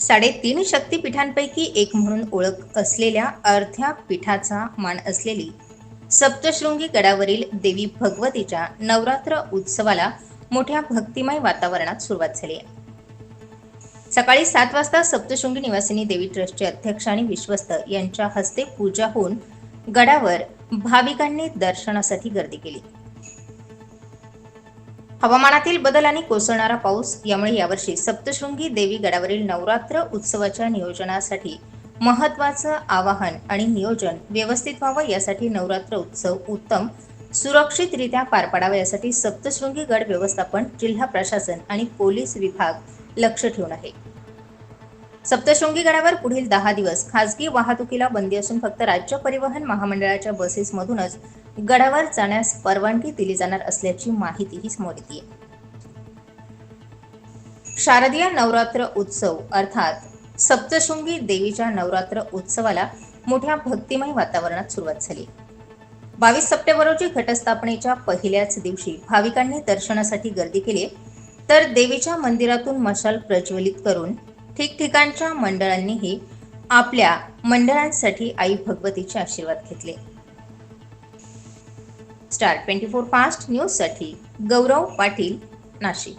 साडेतीन शक्तिपीठांपैकी एक म्हणून ओळख असलेल्या अर्ध्या पीठाचा मान असलेली सप्तशृंगी गडावरील देवी भगवतीच्या नवरात्र उत्सवाला मोठ्या भक्तिमय वातावरणात सुरुवात झाली. आहे सकाळी सात वाजता सप्तशृंगी निवासिनी देवी ट्रस्टचे अध्यक्ष आणि विश्वस्त यांच्या हस्ते पूजा होऊन गडावर भाविकांनी दर्शनासाठी गर्दी केली. हवामानातील बदल आणि कोसळणारा पाऊस यामुळे यावर्षी सप्तशृंगी देवी गडावरील नवरात्र उत्सवाच्या नियोजनासाठी महत्वाचं आवाहन आणि नियोजन व्यवस्थित व्हावं यासाठी नवरात्र उत्सव उत्तम सुरक्षितरित्या पार पाडावा यासाठी सप्तशृंगी गड व्यवस्थापन जिल्हा प्रशासन आणि पोलीस विभाग लक्ष ठेवून आहे. सप्तशृंगी गडावर पुढील दहा दिवस खासगी वाहतुकीला बंदी असून फक्त राज्य परिवहन महामंडळाच्या बसेसमधूनच गडावर जाण्यास परवानगी दिली जाणार असल्याची माहितीही समोर येते शारदीय नवरात्र उत्सव अर्थात सप्तशृंगी देवीच्या नवरात्र उत्सवाला मोठ्या भक्तिमय वातावरणात सुरुवात झाली. बावीस सप्टेंबर रोजी घटस्थापनेच्या पहिल्याच दिवशी भाविकांनी दर्शनासाठी गर्दी केली तर देवीच्या मंदिरातून मशाल प्रज्वलित करून ठिकठिकाणच्या मंडळांनीही आपल्या मंडळांसाठी आई भगवतीचे आशीर्वाद घेतले. स्टार ट्वेंटी फोर फास्ट न्यूजसाठी गौरव पाटील नाशिक.